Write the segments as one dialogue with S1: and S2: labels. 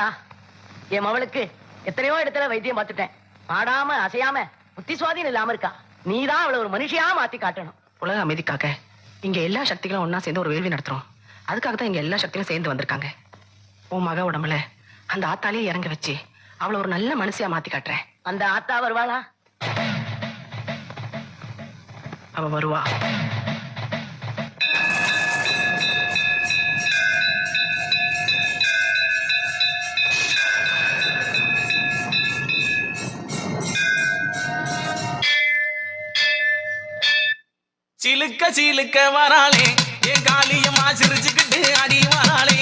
S1: தாத்தா என் மவளுக்கு எத்தனையோ இடத்துல வைத்தியம் பார்த்துட்டேன். பாடாம அசையாம புத்தி சுவாதீனம் இல்லாம இருக்கா. நீதான் அவளை ஒரு மனுஷியா மாத்தி காட்டணும்.
S2: உலக அமைதிக்காக இங்க எல்லா சக்திகளும் ஒன்னா சேர்ந்து ஒரு வேள்வி நடத்துறோம். அதுக்காக தான் இங்க எல்லா சக்திகளும் சேர்ந்து வந்திருக்காங்க. உன் மக உடம்புல அந்த ஆத்தாலே இறங்க வச்சு அவளை ஒரு நல்ல மனுஷியா மாத்தி காட்டுறேன்.
S1: அந்த ஆத்தா வருவாளா?
S2: அவ வருவா.
S3: சீலுக்க வராளே என் காலியம் ஆசிரிச்சுக்கிட்டு அடி வராளே.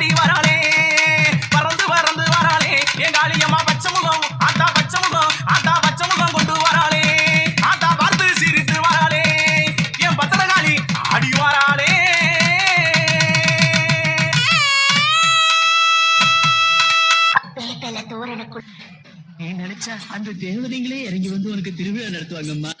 S3: ஆடி வராளே. பறந்து பறந்து வராளே. என் காளியம்மா பச்சை முகம் ஆத்தா பச்சை முகம் ஆத்தா பச்சை முகம் கொண்டு வராளே. ஆத்தா பார்த்து சிரித்து வராளே. என் பத்திர காளி ஆடி வராளே.
S4: தோரணுக்குள்
S5: நீ நினைச்சா அந்த தேவதைங்களே இறங்கி வந்து உனக்கு திருவிழா நடத்துவாங்கம்மா.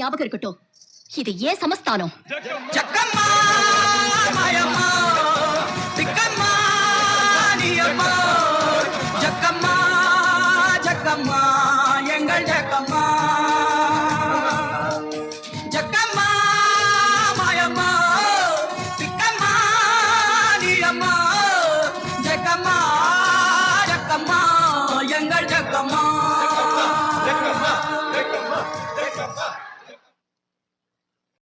S6: ஞாபகம் இருக்கட்டும் இது ஏன் சமஸ்தானம்
S3: ஜக்கம்மா மாயம்மா திக்கம்மா நீயம்மா ஜக்கம்மா ஜக்கம்மா எங்கள் ஜக்கம்மா ஜக்கம்மா